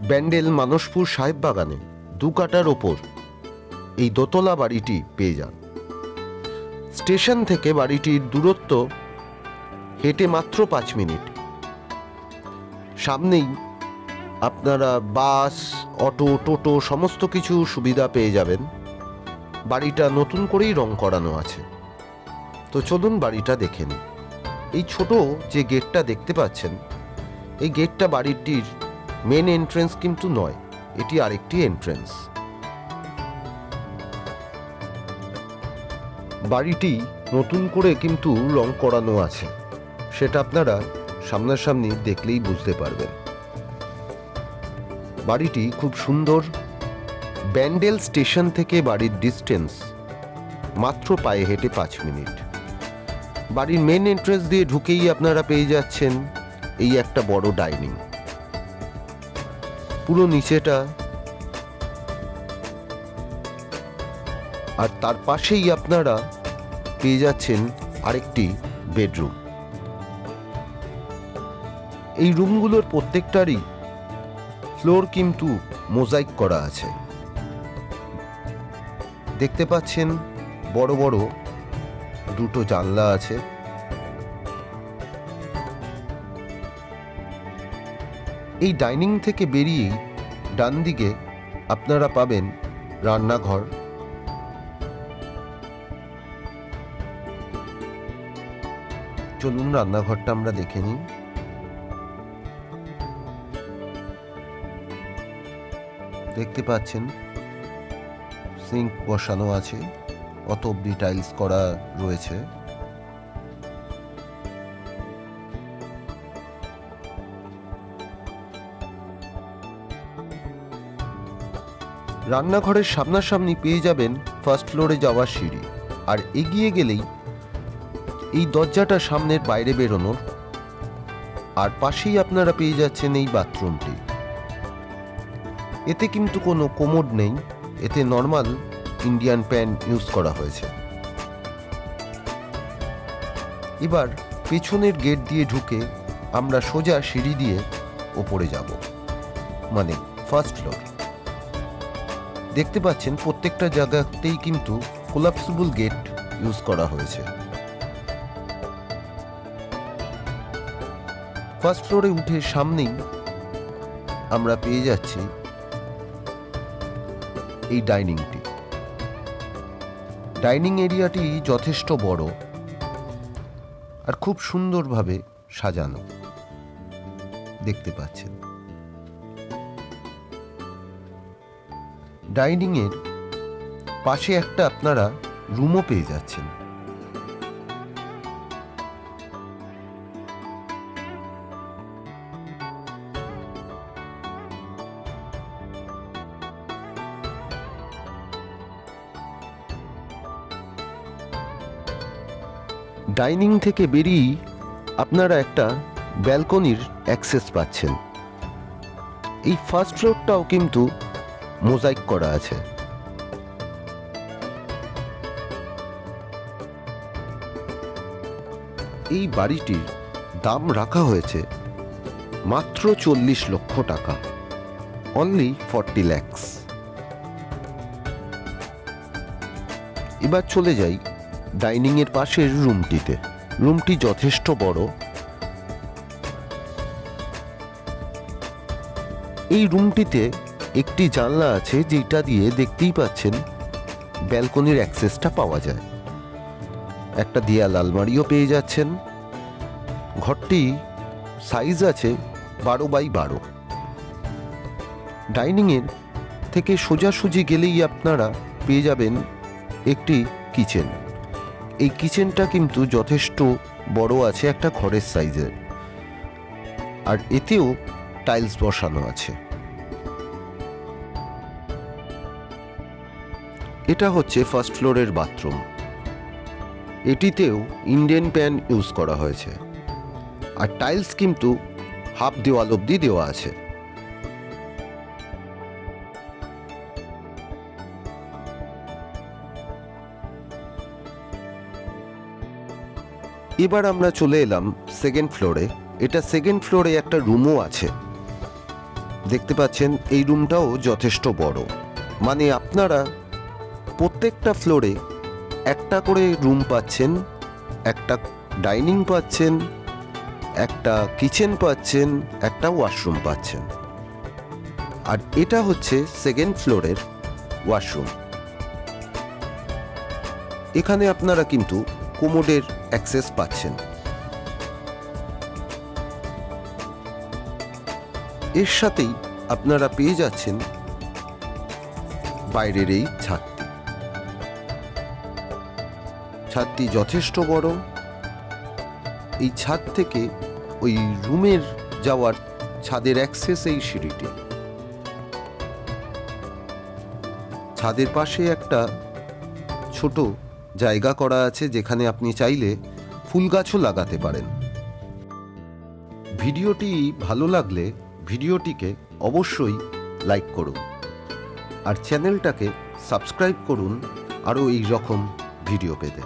ব্যান্ডেল মানসপুর সাহেব বাগানে দু কাটার ওপর এই দোতলা বাড়িটি পেয়ে যান। স্টেশন থেকে বাড়িটির দূরত্ব হেঁটে মাত্র পাঁচ মিনিট। সামনেই আপনারা বাস, অটো, টোটো সমস্ত কিছু সুবিধা পেয়ে যাবেন। বাড়িটা নতুন করেই রং করানো আছে। তো চলুন বাড়িটা দেখে নিই। এই ছোট যে গেটটা দেখতে পাচ্ছেন, এই গেটটা বাড়িটির মেন এন্ট্রেন্স কিন্তু নয়, এটি আরেকটি এন্ট্রেন্স বাড়িটি নতুন করে কিন্তু রং করানো আছে, সেটা আপনারা সামনাসামনি দেখলেই বুঝতে পারবেন। বাড়িটি খুব সুন্দর, ব্যান্ডেল স্টেশন থেকে বাড়ির ডিস্টেন্স মাত্র পায়ে হেঁটে পাঁচ মিনিট। বাড়ির মেন এন্ট্রেন্স দিয়ে ঢুকেই আপনারা পেয়ে যাচ্ছেন এই একটা বড় ডাইনিং পুরো নিচেটা আর তার পাশেই আপনারা পেয়ে যাচ্ছেন আরেকটি বেডরুম। এই রুমগুলোর প্রত্যেকটারই ফ্লোর কিন্তু মোজাইক করা আছে। দেখতে পাচ্ছেন বড় বড় দুটো জানলা আছে। এই ডাইনিং থেকে বেরিয়েই ডান দিকে আপনারা পাবেন রান্নাঘর। চলুন রান্নাঘরটা আমরা দেখে নিই। দেখতে পাচ্ছেন, সিঙ্ক বসানো আছে, অত অব্দি টাইলস করা রয়েছে। রান্নাঘরের সামনাসামনি পেয়ে যাবেন ফার্স্ট ফ্লোরে যাওয়ার সিঁড়ি। আর এগিয়ে গেলেই এই দরজাটা সামনের বাইরে বেরোনোর। আর পাশেই আপনারা পেয়ে যাচ্ছেন এই বাথরুমটি। এতে কিন্তু কোনো কোমোড নেই, এতে নর্মাল ইন্ডিয়ান প্যান ইউজ করা হয়েছে। এবার পেছনের গেট দিয়ে ঢুকে আমরা সোজা সিঁড়ি দিয়ে ওপরে যাব মানে ফার্স্ট ফ্লোর দেখতে পাচ্ছেন প্রত্যেকটা জায়গাতেই কিন্তু কোলাপসিবল গেট ইউজ করা হয়েছে। ফার্স্ট ফ্লোরে উঠে সামনেই আমরা পেয়ে যাচ্ছি এই ডাইনিংটি ডাইনিং এরিয়াটি যথেষ্ট বড় আর খুব সুন্দরভাবে সাজানো। দেখতে পাচ্ছেন। ডাইনিংয়ের পাশে একটা আপনারা রুমও পেয়ে যাচ্ছেন। ডাইনিং থেকে বেরিয়েই আপনারা একটা ব্যালকনির অ্যাক্সেস পাচ্ছেন। এই ফার্স্ট ফ্লোরটাও কিন্তু মোজাইক করা আছে। এই বাড়িটির দাম রাখা হয়েছে মাত্র চল্লিশ লক্ষ টাকা। অনলি ফর্টি ল্যাক্স এবার চলে যাই ডাইনিংয়ের পাশের রুমটিতে। রুমটি যথেষ্ট বড়। এই রুমটিতে একটি জানলা আছে যেটা দিয়ে দেখতেই পাচ্ছেন ব্যালকনির অ্যাক্সেসটা পাওয়া যায়। একটা দেয়াল আলমারিও পেয়ে যাচ্ছেন। ঘরটি সাইজ আছে বারো বাই বারো। ডাইনিংয়ের থেকে সোজাসুজি গেলেই আপনারা পেয়ে যাবেন একটি কিচেন। এই কিচেনটা কিন্তু যথেষ্ট বড় আছে একটা ঘরের সাইজের। আর এতেও টাইলস বসানো আছে। এটা হচ্ছে ফার্স্ট ফ্লোরের বাথরুম এটিতেও ইন্ডিয়ান প্যান ইউজ করা হয়েছে। আর টাইলস কিন্তু হাফ দেওয়াল অবধি দেওয়া আছে। এবার আমরা চলে এলাম সেকেন্ড ফ্লোরে এটা সেকেন্ড ফ্লোরে একটা রুমও আছে। দেখতে পাচ্ছেন, এই রুমটাও যথেষ্ট বড়। মানে আপনারা প্রত্যেকটা ফ্লোরে একটা করে রুম পাচ্ছেন, একটা ডাইনিং পাচ্ছেন, একটা কিচেন পাচ্ছেন, একটা ওয়াশরুম পাচ্ছেন। আর এটা হচ্ছে সেকেন্ড ফ্লোরের ওয়াশরুম এখানে আপনারা কিন্তু কোমোডের অ্যাক্সেস পাচ্ছেন। এর সাথেই আপনারা পেয়ে যাচ্ছেন বাইরের এই ছাদটি ছাদটি যথেষ্ট বড়। এই ছাদ থেকে ওই রুমের যাওয়ার ছাদের অ্যাক্সেস এই সিঁড়িটি। ছাদের পাশে একটা ছোট জায়গা করা আছে যেখানে আপনি চাইলে ফুল গাছও লাগাতে পারেন। ভিডিওটি ভালো লাগলে ভিডিওটিকে অবশ্যই লাইক করুন আর চ্যানেলটাকে সাবস্ক্রাইব করুন আরও এই রকম ভিডিও পেতে।